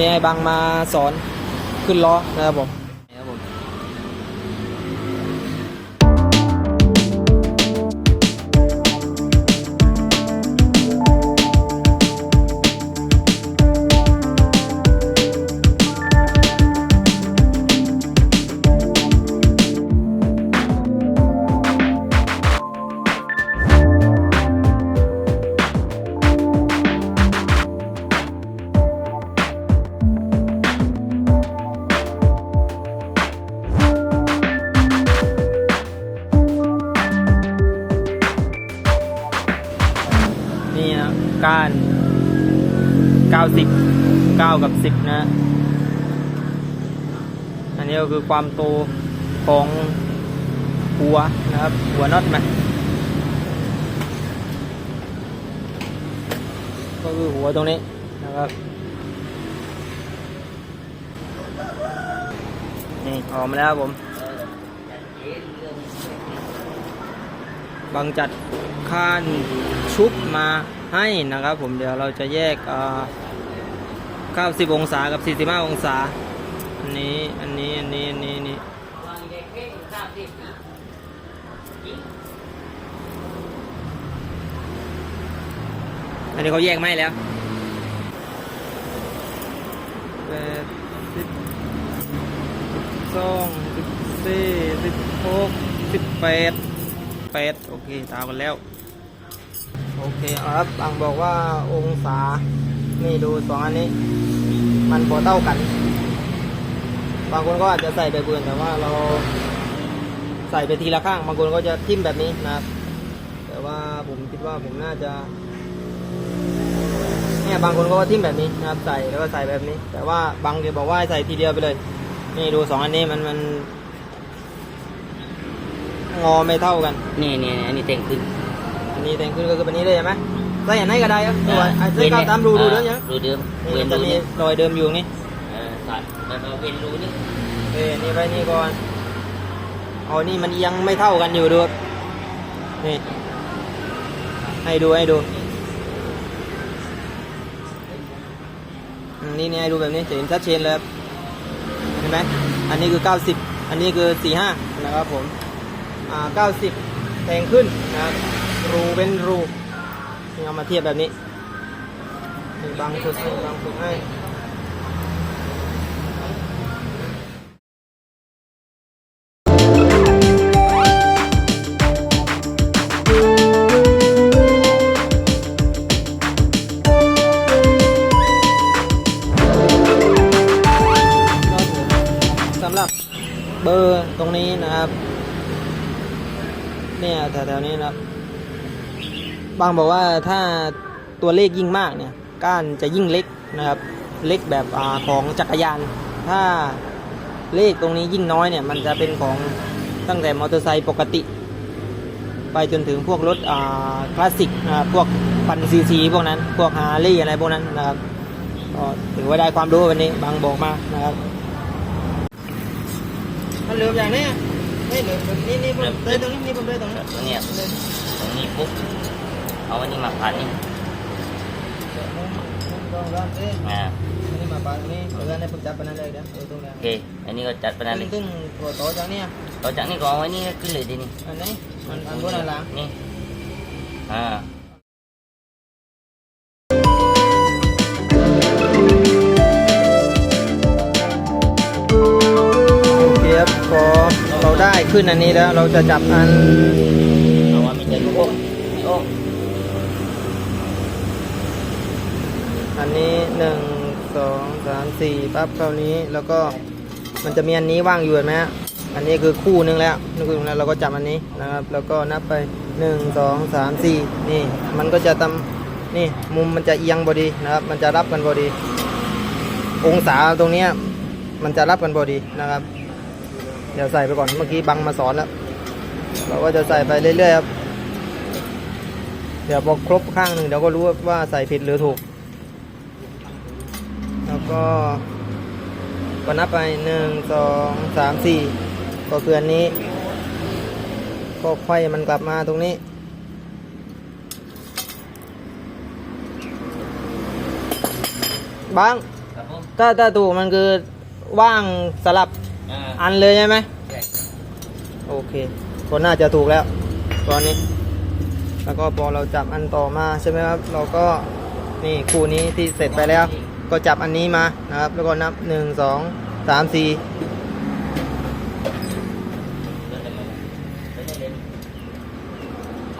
นี่ไอ้บังมาสอนขึ้นล้อนะครับผม ก้าน 90 9 กับ 10 นะ อันนี้ก็คือความโตของหัวนะครับ หัวน็อตมันก็คือหัวตรงนี้นะครับนี่ออกมาแล้วครับผมบางจัดข้านชุบมา ให้นะครับ ผมเดี๋ยวเราจะแยกเอ่อ90 องศากับ 45 องศา อันนี้ อันนี้ อันนี้ อันนี้อันนี้อันนี้เขาแยกไม่แล้วแปดสิบสองสิบสี่สิบหกสิบแปดแปดโอเคตามกันแล้ว โอเคครับบางบอกว่าองศานี่ดูสองอันนี้ มันพอเท่ากัน บางคนก็อาจจะใส่แบบอื่นแต่ว่าเราใส่ไปทีละข้าง บางคนก็จะทิ่มแบบนี้นะครับ แต่ว่าผมคิดว่าผมน่าจะเนี่ยบางคนก็ทิ่มแบบนี้นะครับ ใส่แล้วก็ใส่แบบนี้ แต่ว่าบางเดียวบอกว่าใส่ทีเดียวไปเลย นี่ดูสองอันนี้มันมันงอไม่เท่ากัน นี่นี่อันนี้แต่งขึ้น นนี้แต่งขึ้นก็คือแบบนี้เลยใช่ไหมใส่อันไหนก็ได้ครับตัวไอ้ใส่ก้าวตามรูดูเด้อยังรูเดิมนี่เว้มันนจะรูมีนี่รอยเดิมอยู่นี่เออใส่แล้วก็เว้นรูนี่เอ้ยนี่ไปนี่ก่อนเอานี่มันยังไม่เท่ากันอยู่ดูครับนี่ให้ดูให้ดูอืมนี่นี่ให้ดูแบบนี้จะเห็นชัดเจนเลยครับเห็นไหมอันนี้คือ90อันนี้คือ45นะครับผมอ่า90แทงขึ้นนะครับ รูเป็นรูเอามาเทียบแบบนี้นี่บางสุดนี่บางสุดให้สำหรับเบอร์ตรงนี้นะครับ เนี่ยแถวๆนี้นะครับ บางบอกว่าถ้าตัวเลขยิ่งมากเนี่ยก้านจะยิ่งเล็กนะครับ เล็กแบบอาของจักรยาน ถ้าเลขตรงนี้ยิ่งน้อยเนี่ย มันจะเป็นของตั้งแต่มอเตอร์ไซค์ปกติ ไปจนถึงพวกรถอ่าคลาสสิกนะครับพวกพันซีซีพวกนั้น พวกฮาร์ลีอะไรพวกนั้นนะครับก็ถือว่าได้ความรู้วันนี้บางบอกมานะครับมันเหลืออย่างนี้ไม่เหลือนี่นี่ผมเลยตรงนี้นี่ผมเลยตรงนี้ตัวเนี้ยตรงนี้ปุ๊บ เอาอันนี้มาพันนี่อ่าอันนี้มาปาตรงนี้เดี๋ยวในผมจับไปนั่นเลยเดี๋ยวตรงนี้โอเค อันนี้ก็จัดไปนั่นเลยตึ้งตัวโตจากนี้ต่อจากนี้ก็เอาอันนี้ขึ้นเลยดินี่อันนี้มันอันบนอันหลังนี่ อ่าโอเคครับพอเราได้ขึ้นอันนี้แล้วเราจะจับอัน เอาว่ามีเจอลูกโอ้โอ้ อันนี้หนึ่งสองสามสี่ปั๊บเท่านี้แล้วก็มันจะมีอันนี้ว่างอยู่เห็นไหมฮะอันนี้คือคู่หนึงแล้วนี่คือแล้วเราก็จับอันนี้นะครับ แล้วก็นับไปหนึ่งสองสามสี่นี่มันก็จะตำนี่มุมมันจะเอียงพอดีนะครับ มันจะรับกันพอดี องศาตรงเนี้ยมันจะรับกันพอดีนะครับ เดี๋ยวใส่ไปก่อนเมื่อกี้บังมาสอนแล้วเราก็จะใส่ไปเรื่อยๆครับเดี๋ยวพอครบข้างหนึ่งเดี๋ยวก็รู้ว่าใส่ผิดหรือถูก ก็ก็นับไปหนึ่งสองสามสี่ก็คืออันนี้ ก็ไขว้มันกลับมาตรงนี้บาง ครับผมถ้าถ้าถูกมันคือว่างสลับอ่าอันเลยใช่ไหม ใช่โอเคก็น่าจะถูกแล้วตอนนี้ แล้วก็พอเราจับอันต่อมาใช่ไหมครับ เราก็นี่คู่นี้ที่เสร็จไปแล้ว ก็จับอันนี้มานะครับ แล้วก็นับหนึ่งสองสามสี่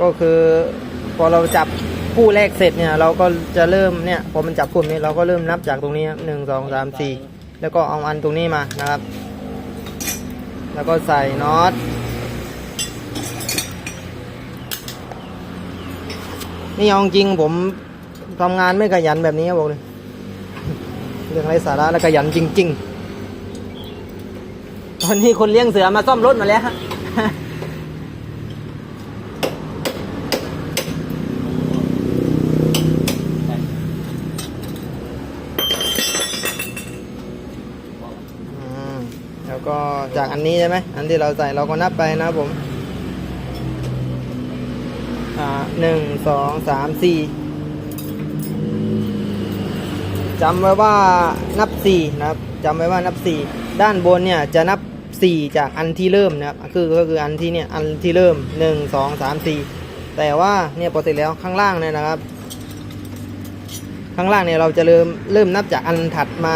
ก็คือพอเราจับคู่แรกเสร็จเนี่ยเราก็จะเริ่มเนี่ยพอมันจับคู่นี้เราก็เริ่มนับจากตรงนี้หนึ่งสองสามสี่แล้วก็เอาอันตรงนี้มานะครับ แล้วก็ใส่น็อตนี่เอาจริงผมทำงานไม่ขยันแบบนี้บอกเลย เรื่องไรสาระและขยันจริง ๆ ตอนนี้คนเลี้ยงเสือมาซ่อมรถมาแล้วแล้วก็จากอันนี้ใช่ไหม อันที่เราใส่เราก็นับไปนะผม อ่าหนึ่งสองสามสี่ จำไว้ว่านับสี่นะครับจำไว้ว่านับสี่ด้านบนเนี่ยจะนับสี่จากอันที่เริ่มนะครับคือก็คืออันที่เนี่ยอันที่เริ่มหนึ่งสองสามสี่แต่ว่าเนี่ยปกติแล้วข้างล่างเนี่ยนะครับ ข้างล่างเนี่ยเราจะเริ่มเริ่มนับจากอันถัดมา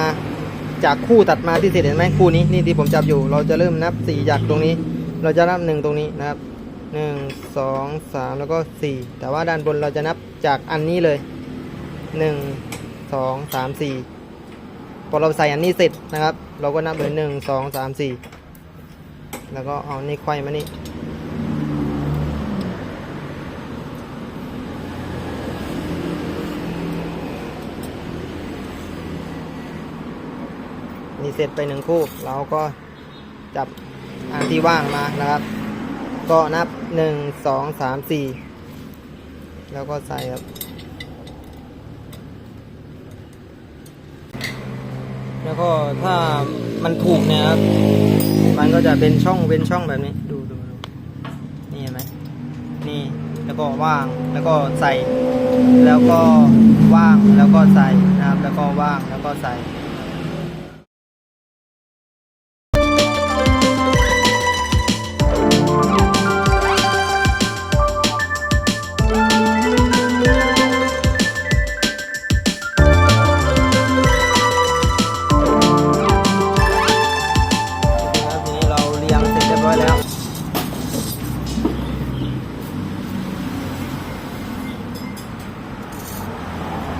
จากคู่ตัดมาที่เสร็จเห็นไหมคู่นี้นี่ที่ผมจับอยู่ เราจะเริ่มนับสี่จากตรงนี้ เราจะนับหนึ่งตรงนี้นะครับหนึ่งสองสามแล้วก็สี่แต่ว่าด้านบนเราจะนับจากอันนี้เลยหนึ่ง สองสามสี่พอเราใส่อันนี้เสร็จนะครับ เราก็นับเลยหนึ่งสองสามสี่แล้วก็เอานี่ไขว้มานี่นี่เสร็จไปหนึ่งคู่ เราก็จับอันที่ว่างมานะครับ ก็นับหนึ่งสองสามสี่แล้วก็ใส่ครับ แล้วก็ถ้ามันถูกเนี่ยครับ มันก็จะเป็นช่องเป็นช่องแบบนี้ ดูดูดูนี่เห็นไหมนี่แล้วก็ว่างแล้วก็ใส่ แล้วก็ว่างแล้วก็ใส่นะครับ แล้วก็ว่างแล้วก็ใส่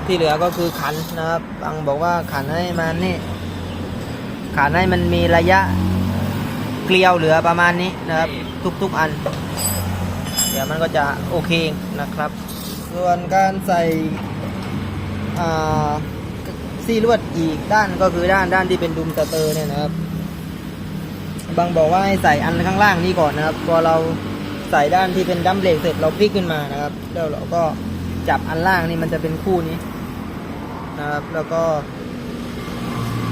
ที่เหลือก็คือขันนะครับบางบอกว่าขันให้มันนี่ขันให้มันมีระยะเกลียวเหลือประมาณนี้นะครับ ทุกๆอัน เดี๋ยวมันก็จะโอเคนะครับ ส่วนการใส่ซี่ลวดอีกด้านก็คือด้านด้านที่เป็นดุมสเตอร์เนี่ยนะครับ บางบอกว่าให้ใส่อันข้างล่างนี้ก่อนนะครับ พอเราใส่ด้านที่เป็นดัมเบรกเสร็จเราพลิกขึ้นมานะครับ แล้วเราก็จับอันล่างนี่มันจะเป็นคู่นี้ นะครับ แล้วก็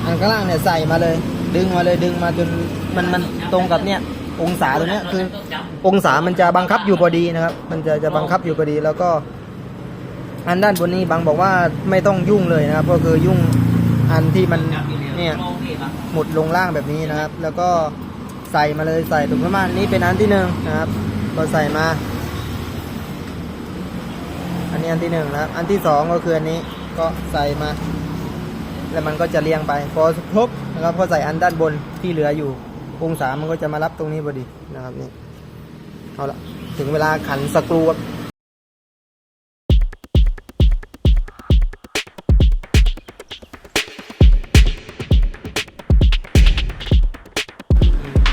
อันข้างล่างเนี่ยใส่มาเลย ดึงมาเลยดึงมาจนมันมันตรงกับเนี่ย องศาตัวเนี้ยคือ องศามันจะบังคับอยู่พอดีนะครับ มันจะจะบังคับอยู่พอดีแล้วก็ อันด้านบนนี้บางบอกว่าไม่ต้องยุ่งเลยนะครับ ก็คือยุ่งอันที่มันเนี่ยหมุดลงล่างแบบนี้นะครับ แล้วก็ใส่มาเลยใส่ถุงประมาณนี้เป็นอันที่หนึ่งนะครับ ก็ใส่มา อันนี้อันที่หนึ่งนะครับอันที่สองก็คืออันนี้ ก็ใส่มา แล้วมันก็จะเรียงไปพอครบนะครับพอใส่อันด้านบนที่เหลืออยู่ องศามันก็จะมารับตรงนี้พอดีนะครับนี่เอาละถึงเวลาขันสกรูครับ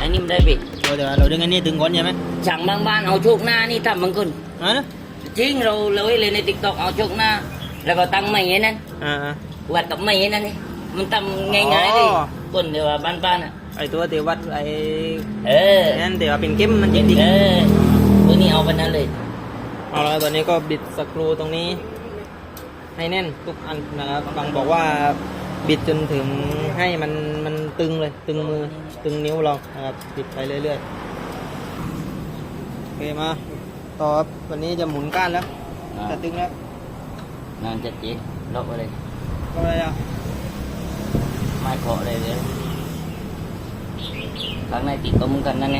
อันนี้มันได้บิเราเดี๋ยวเราดึงอันนี้ดึงก้นใช่ไหมช่างบางบ้านเอาโชคหน้านี่ทำบางคนอ่านะ จริงเราเราเห็นเลยในติ๊กต็อกเอาโชคหน้า แล้วก็ตั้งไม่อย่างนั้นอ่าวัดกับไม่อย่างนั้นนี่มันทำง่ายๆเลยอ๋อคนเดียวว่าบ้านๆอะไอตัวเตีวัดไอเออนั่นเตีว่าเป็นเข้มมันจะดีเออตัวนี้เอาไปนั้นเลยเอาละตอนนี้ก็บิดสกรูตรงนี้ ให้แน่นทุกอันนะครับฟังบอกว่าบิดจนถึงให้มันมันตึงเลยตึงมือตึงนิ้วเรานะครับบิดไปเรื่อยๆโอเคมาต่อครับวันนี้จะหมุนก้านแล้วอ่าจะตึงแล้ว นั่นจะเจ๊ล็อกไปเลยก็อะไรอะเกาะเลยเลยข้างในติดก็เหมือนกันนั่นไง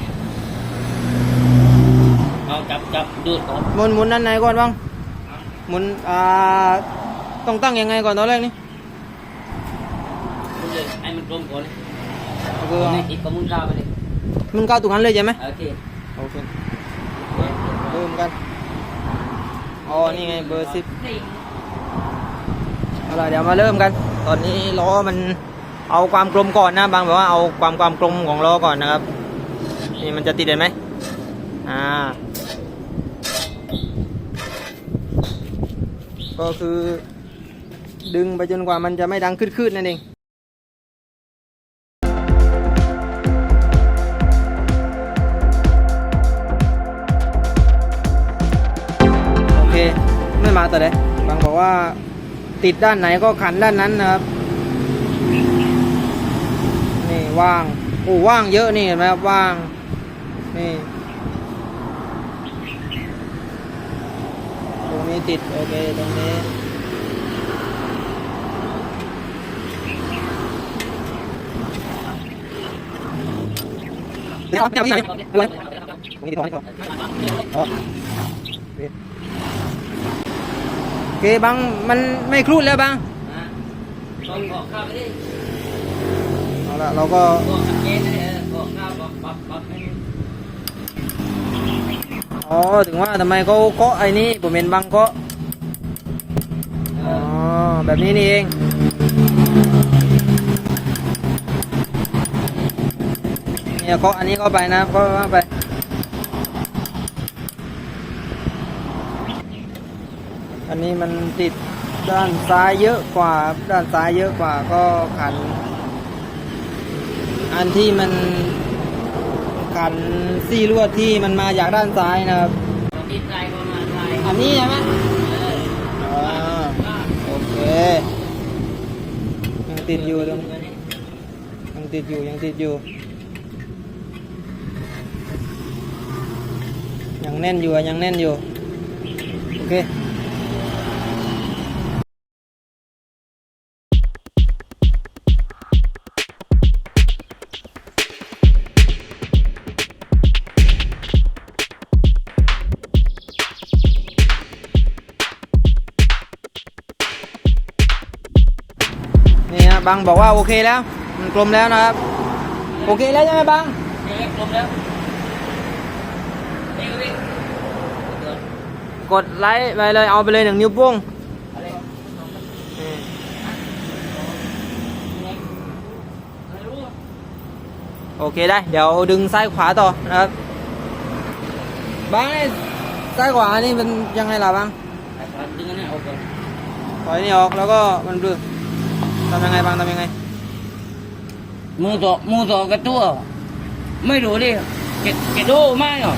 เอาจับจับดูดก่อนหมุนหมุนด้านในก่อนบ้างหมุนอ่าต้องตั้งยังไงก่อนตอนแรกนี่ดูเลยให้มันกลมก่อนเลยก็คือข้างในติดก็หมุนข้าวไปเลยมันก้าวตรงนั้นเลยใช่ไหมโอเคโอเคเริ่มกันอ๋อนี่ไงเบอร์สิบ เอาล่ะเดี๋ยวมาเริ่มกัน ตอนนี้ล้อมันเอาความกลมก่อนนะบางแบบว่าเอาความความกลมของล้อก่อนนะครับนี่มันจะติดเห็นไหมอ่าก็คือดึงไปจนกว่ามันจะไม่ดังขึ้นๆนั่นเองโอเคไม่มาแต่ไหนบางบอกว่า ติดด้านไหนก็ขันด้านนั้นนะครับ นี่ว่างโอ้ว่างเยอะนี่เห็นไหมครับว่าง นี่ตรงนี้ติด โอเคตรงนี้เดี๋ยวเอาไปไหนอะไรตรงนี้ติดตรงนี้ก่อนอ๋อโอเคบังมันไม่ครูดแล้วบังอะลองเกาะข้าวไปดิเอาละเราก็เกาะกับเกณฑ์เลยเกาะข้าวปับปับปับให้อ๋อถึงว่าทำไมเขาเกาะไอ้นี่ผมเห็นบังเกาะเออ๋ออแบบนี้นี่เองเนี่ยเกาะอันนี้เข้าไปนะเกาะเข้าไป อั นี้มันติดด้านซ้ายเยอะกว่า ด้านซ้ายเยอะกว่าก็ขัน อันที่มันขันซี่ลวดที่มันมาจากด้านซ้ายนะครับติดใจประมาณไรอันนี้ใช่ไหมโอเคยังติดอยู่ตรงยังติดอยู่ยังติดอยู่ยังแน่นอยู่ยังแน่นอยู่ โอเค บังบอกว่าโอเคแล้ว มันกลมแล้วนะครับ โอเคแล้วใช่ไหมบังเดี๋ยวกลมแล้วนี่ก็วิ่งเดี๋ยวกดไลค์ไปเลยเอาไปเลยหนึ่งนิ้วโป้งอะไรนี่ไม่รู้อะโอเคได้ เดี๋ยวดึงซ้ายขวาต่อนะครับบังนี่ซ้ายขวานี่เป็นยังไงล่ะบังไอ้ปลาดึงอันนี้ออกก่อนถอยนี่ออกแล้วก็มันดื้อ ทำยังไงบังทำยังไง มือต่อมือต่อกับตัวไม่รู้ดิเกะเกะโดไม่หรอ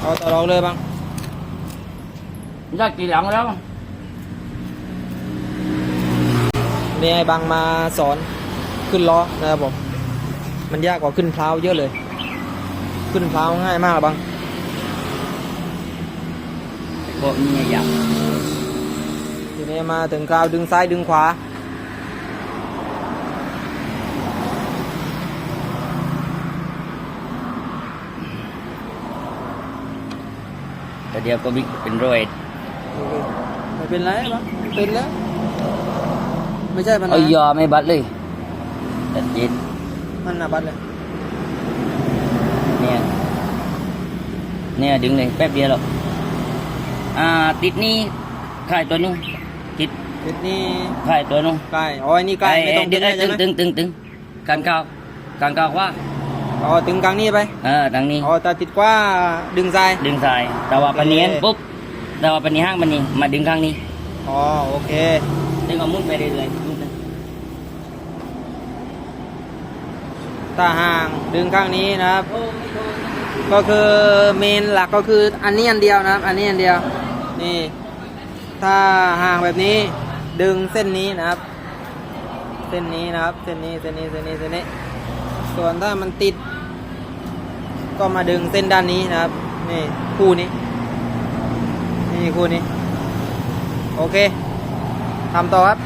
เอาต่อรองเลยบังยากกี่หลังแล้วนี่ให้บังมาสอนขึ้นล้อนะครับผม มันยากกว่าขึ้นเพล้าวเยอะเลย ขึ้นเพล้าวง่ายมากอะบังก็มีอยากที นี้มาถึงคราวดึงซ้ายดึงขวา แต่เดียวก็บิ๊กเป็นรอยโอเคไม่เป็นไรบ้างเป็นแล้ว ไม่ใช่ปัญหาเอายอไม่บัดเลยตัดเย็นมันนะบัตรเลย เนี่ย เนี่ยดึงเลยแป๊บเดียวหรอกอ่า ติดนี่ขายตัวนู้น ติดติดนี่ขายตัวนู้นใกล้อ๋อไอ้นี่ใกล้ไม่ต้องดึงไอ้ใช่ไหมตึงตึงตึงการก้าวการก้าวว่าอ๋อถึงกลางนี้ไปเออทางนี้อ๋อแต่ติดกว่าดึงซ้ายดึงสายแต่ว่าปนเนียนโอเคปุ๊บแต่ว่าปนนี้ห้างปนนี้มาดึงข้างนี้อ๋อโอเคดึงเอามุดไปเรื่อยๆมุดไปถ้าห่างดึงข้างนี้นะครับ ก็คือเมนหลักก็คืออันนี้อันเดียวนะครับ อันนี้อันเดียวนี่ถ้าห่างแบบนี้ ดึงเส้นนี้นะครับ เส้นนี้นะครับ เส้นนี้เส้นนี้เส้นนี้เส้นนี้ ส่วนถ้ามันติด ก็มาดึงเส้นด้านนี้นะครับ นี่คู่นี้ นี่คู่นี้ โอเคทำต่อครับ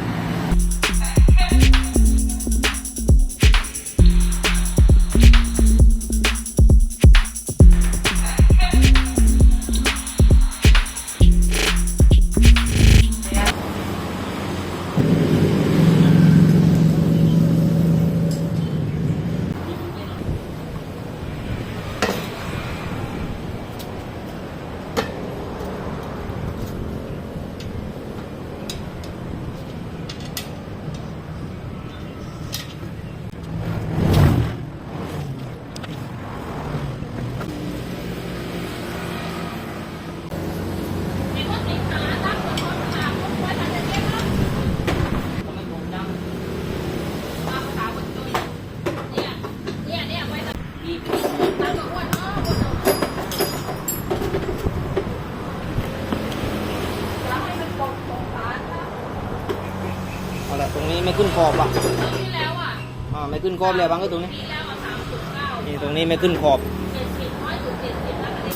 ขึ้นขอบอะที่แล้วอะอ่าไม่ขึ้นขอบเลยบางก็ตรงนี้ที่แล้วอะสามจุดเก้านี่ตรงนี้ไม่ขึ้นขอบเจ็ดสิบน้อยสุดเจ็ดสิบแล้วก็ได้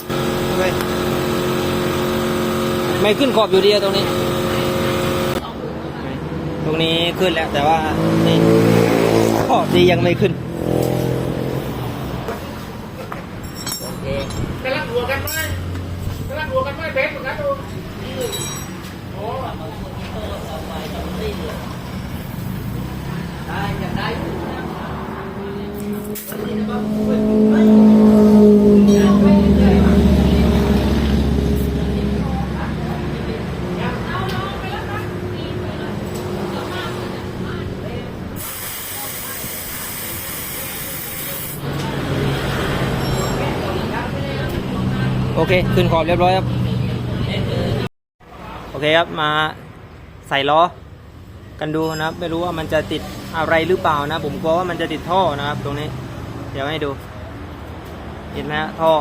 เว้ยไม่ขึ้นขอบอยู่ดีอะตรงนี้สองหมื่นกว่าบาทตรงนี้ขึ้นแล้วแต่ว่านี่ขอบดียังไม่ขึ้น โอเค กำลังหัวกันไหมกำลังหัวกันไหมเบสเหมือนกันดูโอ้ ได้จะได้ โอ เคขึ้นขอบเรียบร้อยครับ โอเคครับมาใส่ล้อกันดูนะครับ ไม่รู้ว่ามันจะติดอะไรหรือเปล่านะ ผมกลัวว่ามันจะติดท่อนะครับ ตรงนี้ เดี๋ยวให้ดู เห็นไหมฮะท่อ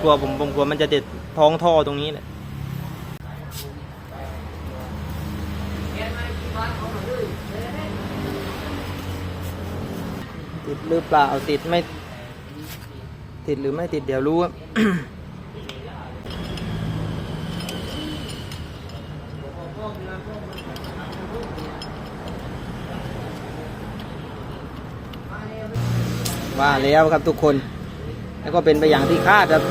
กลัวผมผมกลัวมันจะติดท้องท่อตรงนี้แหละติดหรือเปล่าติดไม่ ติดหรือไม่ติดเดี๋ยวรู้ครับ ว่าแล้วครับทุกคน แล้วก็เป็นไปอย่างที่คาดครับ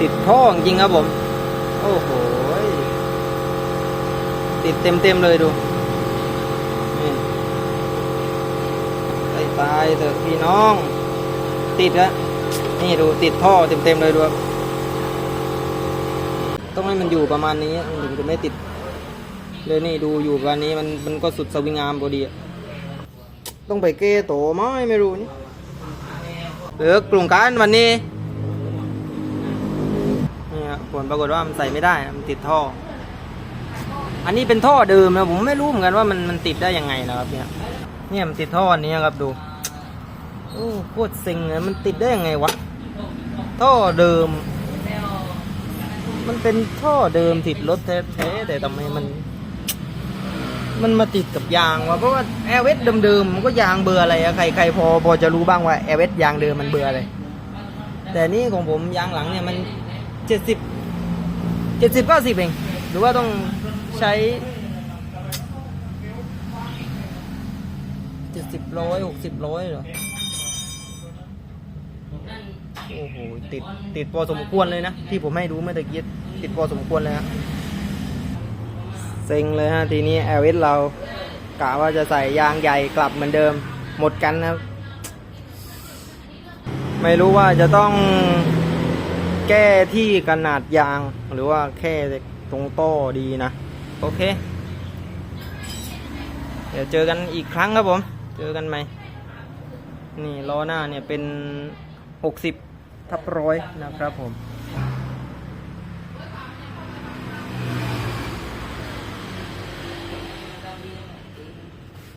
ติดท่อจริงครับผม โอ้โหติดเต็มเต็มเลยดูตายตายเถอะพี่น้อง ติดแล้วนี่ดูติดท่อเต็มเต็มเลยดูต้องให้มันอยู่ประมาณนี้มันถึงจะไม่ติดเลยนี่ดูอยู่ประมาณนี้มันมันก็สุดสวิงงามพอดีอะ ต้องไปเกโตไหม้ไม่รู้นี่เหลือกลุ่มการวันนี้นี่ครับผลปรากฏว่ามันใส่ไม่ได้นะมันติดท่อ อันนี้เป็นท่อเดิมนะผมไม่รู้เหมือนกันว่ามันมันติดได้ยังไงนะครับเนี่ยเนี่ยมันติดท่ออันนี้ครับดูโอ้โคตรเซ็งเลยมันติดได้ยังไงวะท่อเดิม มันเป็นท่อเดิมติดรถแท้ๆแต่ทำไมมัน มันมาติดกับยางวะเพราะว่าแอร์เวสเดิมๆมันก็ยางเบอร์อะไรอะใครใครพอพอจะรู้บ้างว่าแอร์เวสยางเดิมมันเบอร์อะไรแต่นี่ของผมยางหลังเนี่ยมันเจ็ดสิบเจ็ดสิบเก้าสิบเองหรือว่าต้องใช้เจ็ดสิบร้อยหกสิบร้อยเหรอโอ้โหติดติดพอสมควรเลยนะ ที่ผมให้ดูเมื่อตะกี้ติดพอสมควรเลยฮะ เซ็งเลยฮะทีนี้แอลวิสเรากะว่าจะใส่ยางใหญ่กลับเหมือนเดิม หมดกันนะครับ ไม่รู้ว่าจะต้องแก้ที่ขนาดยางหรือว่าแค่ตรงโต้ดีนะ โอเค เดี๋ยวเจอกันอีกครั้งครับผม เจอกันไหมนี่ล้อหน้าเนี่ยเป็น 60 ทับร้อยนะครับผม